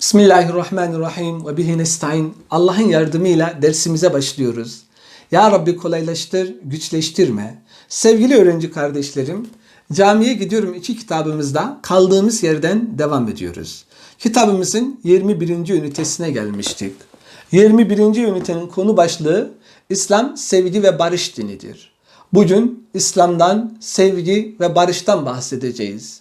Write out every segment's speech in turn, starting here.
Bismillahirrahmanirrahim ve bihi nestaîn. Allah'ın yardımıyla dersimize başlıyoruz. Ya Rabbi kolaylaştır, güçleştirme. Sevgili öğrenci kardeşlerim, camiye gidiyorum iki kitabımızda kaldığımız yerden devam ediyoruz. Kitabımızın 21. ünitesine gelmiştik. 21. ünitenin konu başlığı İslam sevgi ve barış dinidir. Bugün İslam'dan, sevgi ve barıştan bahsedeceğiz.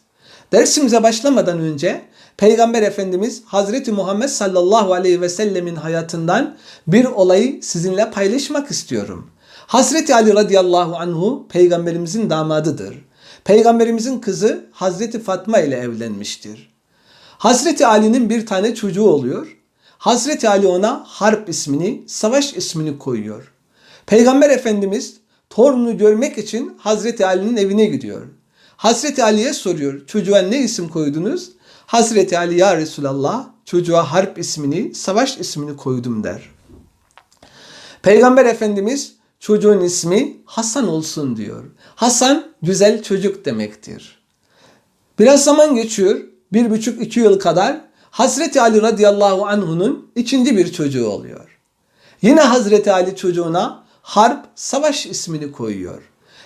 Dersimize başlamadan önce Peygamber Efendimiz Hazreti Muhammed sallallahu aleyhi ve sellemin hayatından bir olayı sizinle paylaşmak istiyorum. Hazreti Ali radıyallahu anhu peygamberimizin damadıdır. Peygamberimizin kızı Hazreti Fatma ile evlenmiştir. Hazreti Ali'nin bir tane çocuğu oluyor. Hazreti Ali ona Harp ismini, Savaş ismini koyuyor. Peygamber Efendimiz torununu görmek için Hazreti Ali'nin evine gidiyor. Hazreti Ali'ye soruyor çocuğa ne isim koydunuz? Hazreti Ali ya Resulallah çocuğa Harp ismini, Savaş ismini koydum der. Peygamber Efendimiz çocuğun ismi Hasan olsun diyor. Hasan güzel çocuk demektir. Biraz zaman geçiyor. Bir buçuk iki yıl kadar Hazreti Ali radıyallahu anh'unun ikinci bir çocuğu oluyor. Yine Hazreti Ali çocuğuna Harp Savaş ismini koyuyor.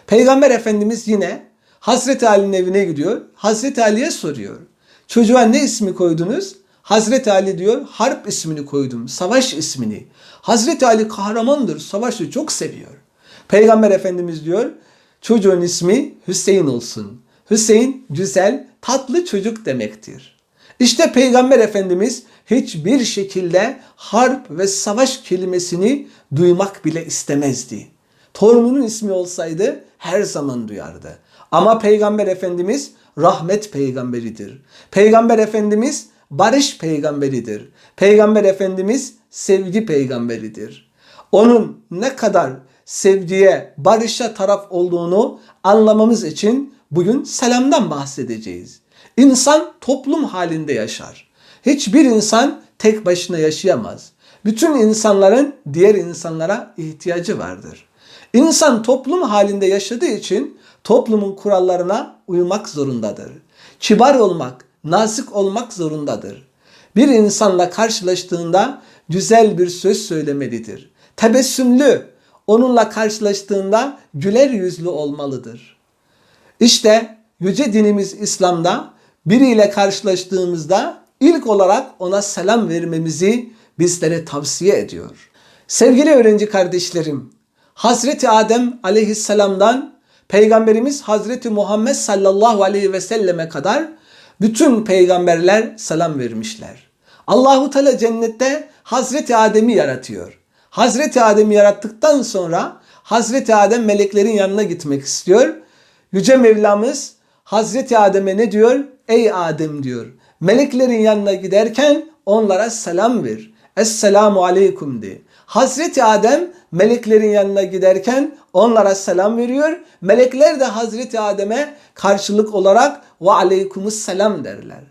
Peygamber Efendimiz yine Hazreti Ali'nin evine gidiyor. Hazreti Ali'ye soruyor. Çocuğa ne ismi koydunuz? Hazreti Ali diyor Harp ismini koydum. Savaş ismini. Hazreti Ali kahramandır. Savaşı çok seviyor. Peygamber Efendimiz diyor çocuğun ismi Hüseyin olsun. Hüseyin güzel, tatlı çocuk demektir. İşte Peygamber Efendimiz hiçbir şekilde harp ve savaş kelimesini duymak bile istemezdi. Torununun ismi olsaydı her zaman duyardı. Ama Peygamber Efendimiz rahmet peygamberidir. Peygamber Efendimiz barış peygamberidir. Peygamber Efendimiz sevgi peygamberidir. Onun ne kadar sevgiye, barışa taraf olduğunu anlamamız için bugün selamdan bahsedeceğiz. İnsan toplum halinde yaşar. Hiçbir insan tek başına yaşayamaz. Bütün insanların diğer insanlara ihtiyacı vardır. İnsan toplum halinde yaşadığı için toplumun kurallarına uymak zorundadır. Kibar olmak, nazik olmak zorundadır. Bir insanla karşılaştığında güzel bir söz söylemelidir. Tebessümlü, onunla karşılaştığında güler yüzlü olmalıdır. İşte yüce dinimiz İslam'da biriyle karşılaştığımızda ilk olarak ona selam vermemizi bizlere tavsiye ediyor. Sevgili öğrenci kardeşlerim, Hazreti Adem aleyhisselamdan Peygamberimiz Hazreti Muhammed sallallahu aleyhi ve selleme kadar bütün peygamberler selam vermişler. Allahu Teala cennette Hazreti Adem'i yaratıyor. Hazreti Adem'i yarattıktan sonra Hazreti Adem meleklerin yanına gitmek istiyor. Yüce Mevlamız Hazreti Adem'e ne diyor? Ey Adem diyor. Meleklerin yanına giderken onlara selam ver. Esselamu aleyküm de. Hazreti Adem meleklerin yanına giderken onlara selam veriyor. Melekler de Hazreti Adem'e karşılık olarak ve aleykümüs selam derler.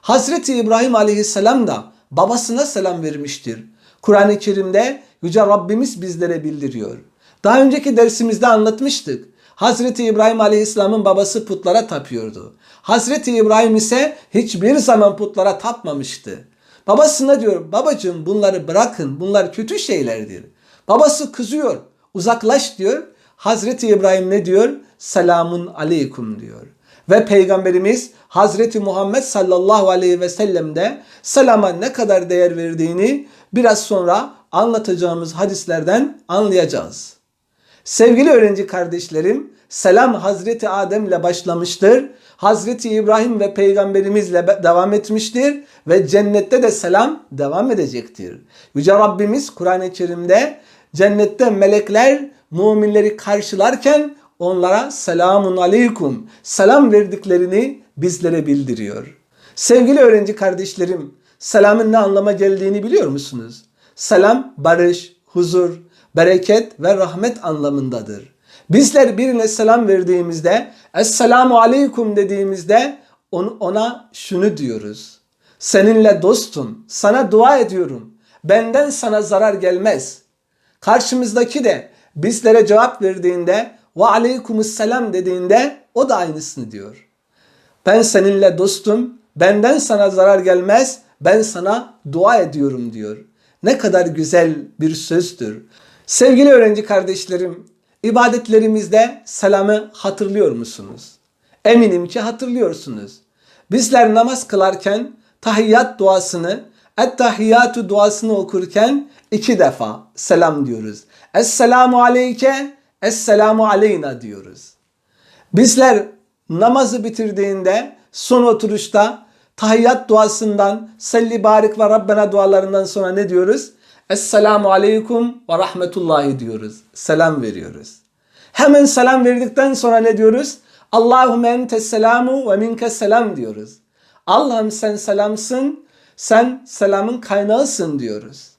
Hazreti İbrahim aleyhisselam da babasına selam vermiştir. Kur'an-ı Kerim'de Yüce Rabbimiz bizlere bildiriyor. Daha önceki dersimizde anlatmıştık. Hazreti İbrahim Aleyhisselam'ın babası putlara tapıyordu. Hazreti İbrahim ise hiçbir zaman putlara tapmamıştı. Babasına diyor babacığım bunları bırakın bunlar kötü şeylerdir. Babası kızıyor uzaklaş diyor. Hazreti İbrahim ne diyor? Selamun aleyküm diyor. Ve Peygamberimiz Hazreti Muhammed sallallahu aleyhi ve sellem de selama ne kadar değer verdiğini biraz sonra anlatacağımız hadislerden anlayacağız. Sevgili öğrenci kardeşlerim, selam Hazreti Adem ile başlamıştır. Hazreti İbrahim ve peygamberimizle devam etmiştir ve cennette de selam devam edecektir. Yüce Rabbimiz Kur'an-ı Kerim'de cennette melekler müminleri karşılarken onlara selamun aleyküm selam verdiklerini bizlere bildiriyor. Sevgili öğrenci kardeşlerim, selamın ne anlama geldiğini biliyor musunuz? Selam barış, huzur, bereket ve rahmet anlamındadır. Bizler birine selam verdiğimizde, Esselamu Aleyküm dediğimizde ona şunu diyoruz. Seninle dostum, sana dua ediyorum. Benden sana zarar gelmez. Karşımızdaki de bizlere cevap verdiğinde ve aleykümselam dediğinde o da aynısını diyor. Ben seninle dostum, benden sana zarar gelmez, ben sana dua ediyorum diyor. Ne kadar güzel bir sözdür. Sevgili öğrenci kardeşlerim, ibadetlerimizde selamı hatırlıyor musunuz? Eminim ki hatırlıyorsunuz. Bizler namaz kılarken tahiyyat duasını, et-tahiyyatu duasını okurken iki defa selam diyoruz. Esselamu aleyke, esselamu aleyna diyoruz. Bizler namazı bitirdiğinde son oturuşta tahiyyat duasından selli barik ve rabbena dualarından sonra ne diyoruz? Esselamu aleyküm ve rahmetullahi diyoruz. Selam veriyoruz. Hemen selam verdikten sonra ne diyoruz? Allahümme entes selamu ve minke selam diyoruz. Allah'ım sen selamsın, sen selamın kaynağısın diyoruz.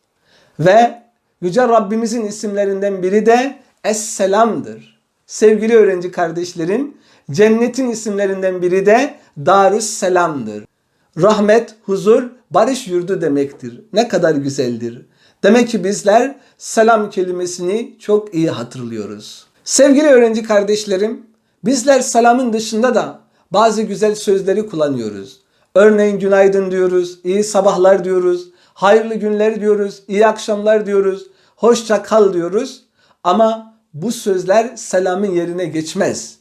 Ve Yüce Rabbimizin isimlerinden biri de Es-Selam'dır. Sevgili öğrenci kardeşlerim, cennetin isimlerinden biri de Darüs Selam'dır. Rahmet, huzur, barış yurdu demektir. Ne kadar güzeldir. Demek ki bizler selam kelimesini çok iyi hatırlıyoruz. Sevgili öğrenci kardeşlerim, bizler selamın dışında da bazı güzel sözleri kullanıyoruz. Örneğin günaydın diyoruz, iyi sabahlar diyoruz, hayırlı günler diyoruz, iyi akşamlar diyoruz, hoşça kal diyoruz. Ama bu sözler selamın yerine geçmez.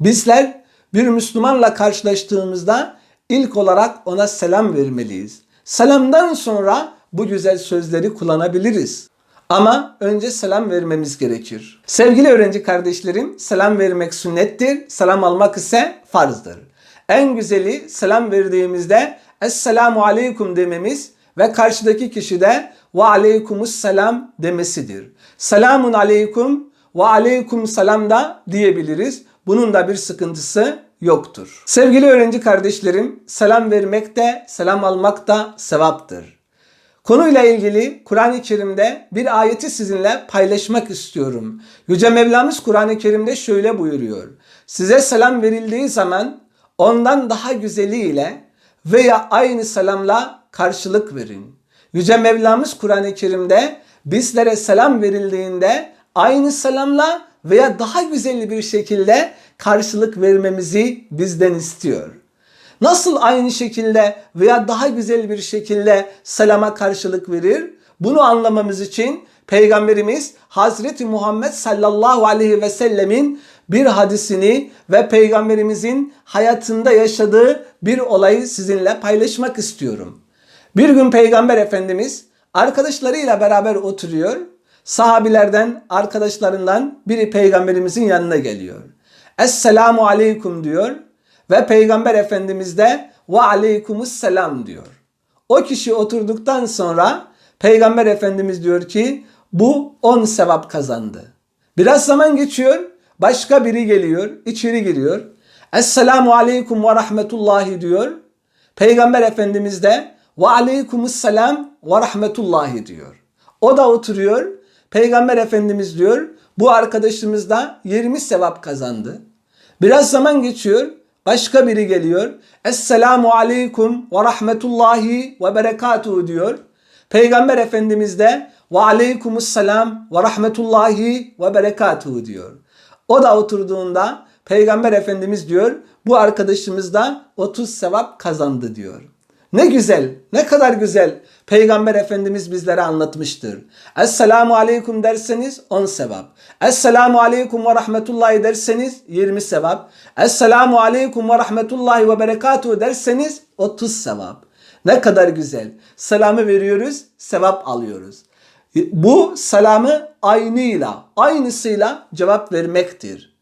Bizler bir Müslümanla karşılaştığımızda ilk olarak ona selam vermeliyiz. Selamdan sonra bu güzel sözleri kullanabiliriz. Ama önce selam vermemiz gerekir. Sevgili öğrenci kardeşlerim, selam vermek sünnettir, selam almak ise farzdır. En güzeli selam verdiğimizde Esselamu Aleyküm dememiz ve karşıdaki kişi de ve aleykumus selam demesidir. Selamun aleyküm ve aleyküm selam da diyebiliriz. Bunun da bir sıkıntısı yoktur. Sevgili öğrenci kardeşlerim, selam vermek de selam almak da sevaptır. Konuyla ilgili Kur'an-ı Kerim'de bir ayeti sizinle paylaşmak istiyorum. Yüce Mevlamız Kur'an-ı Kerim'de şöyle buyuruyor. Size selam verildiği zaman ondan daha güzeliyle veya aynı selamla karşılık verin. Yüce Mevlamız Kur'an-ı Kerim'de bizlere selam verildiğinde aynı selamla veya daha güzel bir şekilde karşılık vermemizi bizden istiyor. Nasıl aynı şekilde veya daha güzel bir şekilde selama karşılık verir? Bunu anlamamız için Peygamberimiz Hazreti Muhammed sallallahu aleyhi ve sellemin bir hadisini ve Peygamberimizin hayatında yaşadığı bir olayı sizinle paylaşmak istiyorum. Bir gün Peygamber Efendimiz arkadaşlarıyla beraber oturuyor. Sahabilerden, arkadaşlarından biri Peygamberimizin yanına geliyor. Esselamu aleyküm diyor ve Peygamber Efendimiz de ve aleykumus selam diyor. O kişi oturduktan sonra Peygamber Efendimiz diyor ki bu 10 sevap kazandı. Biraz zaman geçiyor. Başka biri geliyor. içeri giriyor. Esselamu aleyküm ve rahmetullahi diyor. Peygamber Efendimiz de ve aleykumus selam ve rahmetullahi diyor. O da oturuyor. Peygamber Efendimiz diyor bu arkadaşımız da 20 sevap kazandı. Biraz zaman geçiyor. Başka biri geliyor. Esselamu aleyküm ve rahmetullahi ve berekatuhu diyor. Peygamber Efendimiz de ve aleykumus selam ve rahmetullahi ve berekatuhu diyor. O da oturduğunda Peygamber Efendimiz diyor bu arkadaşımız da 30 sevap kazandı diyor. Ne güzel, ne kadar güzel Peygamber Efendimiz bizlere anlatmıştır. Esselamu aleyküm derseniz 10 sevap. Esselamu aleyküm ve rahmetullahi derseniz 20 sevap. Esselamu aleyküm ve rahmetullahi ve berekatuhu derseniz 30 sevap. Ne kadar güzel. Selamı veriyoruz, sevap alıyoruz. Bu selamı aynıyla, aynısıyla cevap vermektir.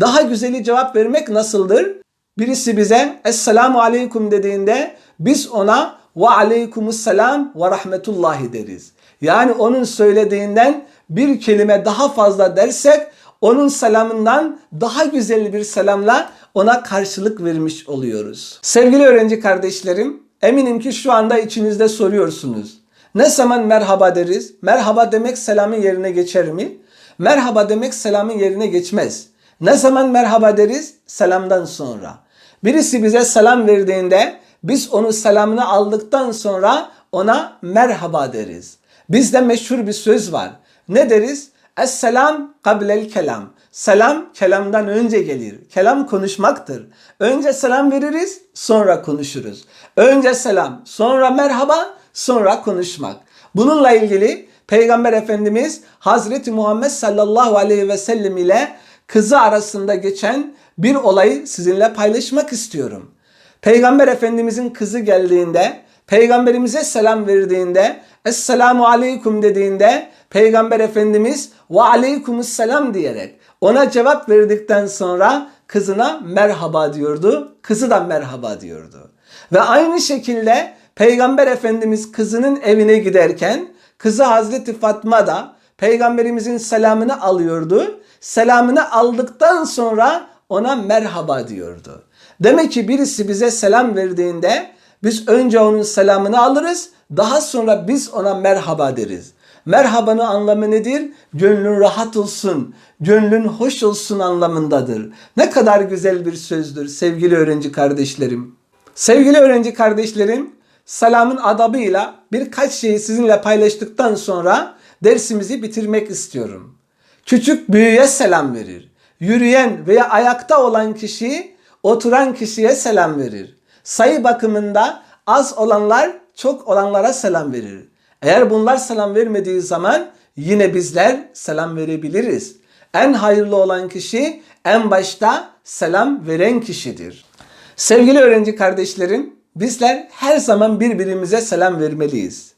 Daha güzeli cevap vermek nasıldır? Birisi bize Esselamu Aleyküm dediğinde biz ona ve aleykumu's selam ve rahmetullahi deriz. Yani onun söylediğinden bir kelime daha fazla dersek onun selamından daha güzel bir selamla ona karşılık vermiş oluyoruz. Sevgili öğrenci kardeşlerim, eminim ki şu anda içinizde soruyorsunuz. Ne zaman merhaba deriz? Merhaba demek selamın yerine geçer mi? Merhaba demek selamın yerine geçmez. Ne zaman merhaba deriz? Selamdan sonra. Birisi bize selam verdiğinde biz onun selamını aldıktan sonra ona merhaba deriz. Bizde meşhur bir söz var. Ne deriz? Esselam kablel kelam. Selam kelamdan önce gelir. Kelam konuşmaktır. Önce selam veririz, sonra konuşuruz. Önce selam, sonra merhaba, sonra konuşmak. Bununla ilgili Peygamber Efendimiz Hazreti Muhammed sallallahu aleyhi ve sellem ile kızı arasında geçen bir olayı sizinle paylaşmak istiyorum. Peygamber Efendimizin kızı geldiğinde, peygamberimize selam verdiğinde, Esselamu aleyküm dediğinde Peygamber Efendimiz ve aleykümselam diyerek ona cevap verdikten sonra kızına merhaba diyordu. Kızı da merhaba diyordu. Ve aynı şekilde Peygamber Efendimiz kızının evine giderken kızı Hazreti Fatma da Peygamberimizin selamını alıyordu. Selamını aldıktan sonra ona merhaba diyordu. Demek ki birisi bize selam verdiğinde biz önce onun selamını alırız, daha sonra biz ona merhaba deriz. Merhabanın anlamı nedir? Gönlün rahat olsun, gönlün hoş olsun anlamındadır. Ne kadar güzel bir sözdür sevgili öğrenci kardeşlerim. Sevgili öğrenci kardeşlerim, selamın adabıyla birkaç şeyi sizinle paylaştıktan sonra dersimizi bitirmek istiyorum. Küçük büyüğe selam verir. Yürüyen veya ayakta olan kişi oturan kişiye selam verir. Sayı bakımında az olanlar çok olanlara selam verir. Eğer bunlar selam vermediği zaman yine bizler selam verebiliriz. En hayırlı olan kişi en başta selam veren kişidir. Sevgili öğrenci kardeşlerim, bizler her zaman birbirimize selam vermeliyiz.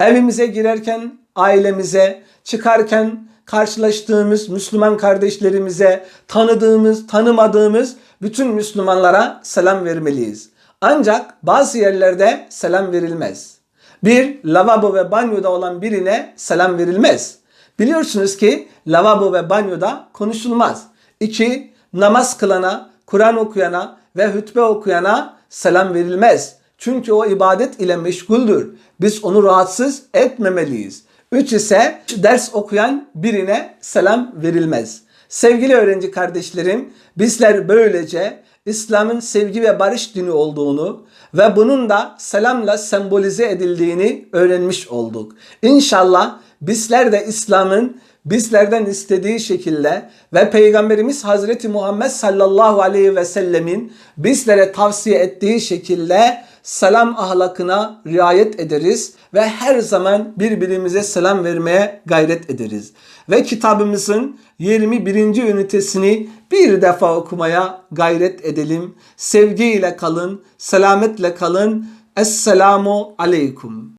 Evimize girerken ailemize, çıkarken karşılaştığımız Müslüman kardeşlerimize, tanıdığımız, tanımadığımız bütün Müslümanlara selam vermeliyiz. Ancak bazı yerlerde selam verilmez. Bir, lavabo ve banyoda olan birine selam verilmez. Biliyorsunuz ki lavabo ve banyoda konuşulmaz. İki, namaz kılana, Kur'an okuyana ve hutbe okuyana selam verilmez. Çünkü o ibadet ile meşguldür. Biz onu rahatsız etmemeliyiz. Üç ise ders okuyan birine selam verilmez. Sevgili öğrenci kardeşlerim, bizler böylece İslam'ın sevgi ve barış dini olduğunu ve bunun da selamla sembolize edildiğini öğrenmiş olduk. İnşallah bizler de İslam'ın bizlerden istediği şekilde ve Peygamberimiz Hazreti Muhammed sallallahu aleyhi ve sellemin bizlere tavsiye ettiği şekilde selam ahlakına riayet ederiz ve her zaman birbirimize selam vermeye gayret ederiz. Ve kitabımızın 21. ünitesini bir defa okumaya gayret edelim. Sevgiyle kalın, selametle kalın. Esselamu aleyküm.